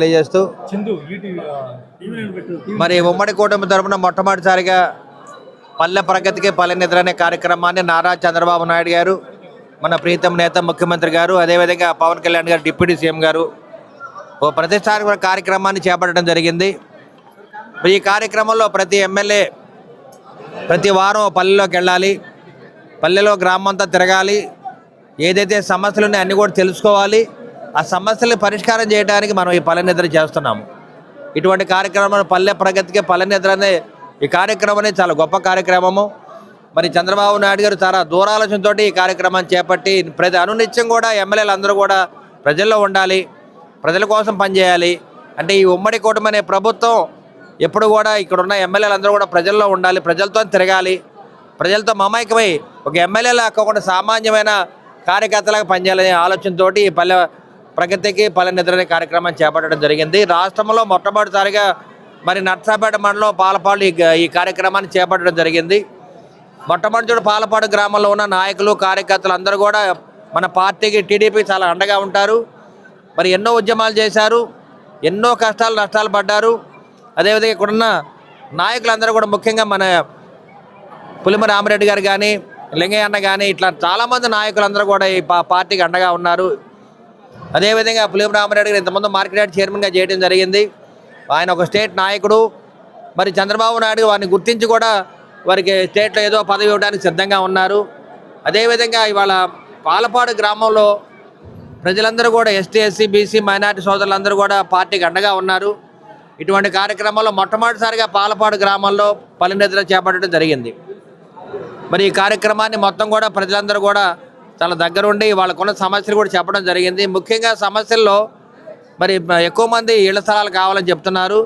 తెలియజేస్తూ మరి ఉమ్మడి కూటమి తరపున మొట్టమొదటిసారిగా పల్లె ప్రగతికి పల్లె నిద్ర అనే కార్యక్రమాన్ని నారా చంద్రబాబు నాయుడు గారు మన ప్రీతం నేత ముఖ్యమంత్రి గారు అదేవిధంగా పవన్ కళ్యాణ్ గారు డిప్యూటీ సీఎం గారు ఓ ప్రతిష్టాత్మక కార్యక్రమాన్ని చేపట్టడం జరిగింది. ఈ కార్యక్రమంలో ప్రతి ఎమ్మెల్యే ప్రతి వారం పల్లెలోకి వెళ్ళాలి. పల్లెలో గ్రామం అంతా తిరగాలి. ఏదైతే సమస్యలు ఉన్నాయో అన్నీ కూడా తెలుసుకోవాలి. ఆ సమస్యలు పరిష్కారం చేయడానికి మనం ఈ పల్లె నిద్ర చేస్తున్నాము. ఇటువంటి కార్యక్రమం పల్లె ప్రగతికి పల్లె నిద్ర అనే ఈ కార్యక్రమం అనేది చాలా గొప్ప కార్యక్రమము. మరి చంద్రబాబు నాయుడు గారు చాలా దూరాలోచనతో ఈ కార్యక్రమాన్ని చేపట్టి ప్రతి అనునిత్యం కూడా ఎమ్మెల్యేలు అందరూ కూడా ప్రజల్లో ఉండాలి ప్రజల కోసం పనిచేయాలి. అంటే ఈ ఉమ్మడి కూటమి అనే ప్రభుత్వం ఎప్పుడు కూడా ఇక్కడ ఉన్న ఎమ్మెల్యేలు అందరూ కూడా ప్రజల్లో ఉండాలి ప్రజలతో తిరగాలి ప్రజలతో మమైకమై ఒక ఎమ్మెల్యేలా కాకుండా సామాన్యమైన కార్యకర్తలాగా పనిచేయాలనే ఆలోచనతోటి ఈ పల్లె ప్రగతికి పల్లె నిద్ర కార్యక్రమం చేపట్టడం జరిగింది. రాష్ట్రంలో మొట్టమొదటిసారిగా మరి నర్సాపేట మండలం పాలపాడు ఈ కార్యక్రమాన్ని చేపట్టడం జరిగింది. మొట్టమొదటి పాలపాడు గ్రామంలో ఉన్న నాయకులు కార్యకర్తలు అందరూ కూడా మన పార్టీకి టీడీపీ చాలా అండగా ఉంటారు. మరి ఎన్నో ఉద్యమాలు చేశారు ఎన్నో కష్టాలు నష్టాలు పడ్డారు. అదేవిధంగా ఇక్కడున్న నాయకులందరూ కూడా ముఖ్యంగా మన పులిమ రామరెడ్డి గారు కానీ లింగయ్య అన్న కానీ ఇట్లా చాలామంది నాయకులందరూ కూడా ఈ పార్టీకి అండగా ఉన్నారు. అదేవిధంగా పులిం రామారెడ్డి గారు ఇంతమంది మార్కెట్ యార్డ్ చైర్మన్గా చేయడం జరిగింది. ఆయన ఒక స్టేట్ నాయకుడు. మరి చంద్రబాబు నాయుడు వారిని గుర్తించి కూడా వారికి స్టేట్లో ఏదో పదవి ఇవ్వడానికి సిద్ధంగా ఉన్నారు. అదేవిధంగా ఇవాళ పాలపాడు గ్రామంలో ప్రజలందరూ కూడా ఎస్టీ ఎస్సీ బీసీ మైనార్టీ సోదరులందరూ కూడా పార్టీకి అండగా ఉన్నారు. ఇటువంటి కార్యక్రమంలో మొట్టమొదటిసారిగా పాలపాడు గ్రామంలో పల్లెనిద్ర చేపట్టడం జరిగింది. మరి ఈ కార్యక్రమాన్ని మొత్తం కూడా ప్రజలందరూ కూడా చాలా దగ్గరుండి వాళ్ళకున్న సమస్యలు కూడా చెప్పడం జరిగింది. ముఖ్యంగా సమస్యల్లో మరి ఎక్కువ మంది ఇళ్ళ స్థలాలు కావాలని చెప్తున్నారు.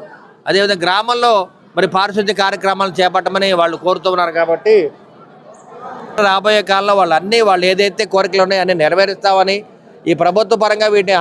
అదేవిధంగా గ్రామంలో మరి పారిశుద్ధ్య కార్యక్రమాలు చేపట్టమని వాళ్ళు కోరుతున్నారు కాబట్టి రాబోయే కాలంలో వాళ్ళు అన్నీ వాళ్ళు ఏదైతే కోరికలు ఉన్నాయో అన్నీ నెరవేరుస్తామని ఈ ప్రభుత్వ పరంగా వీటిని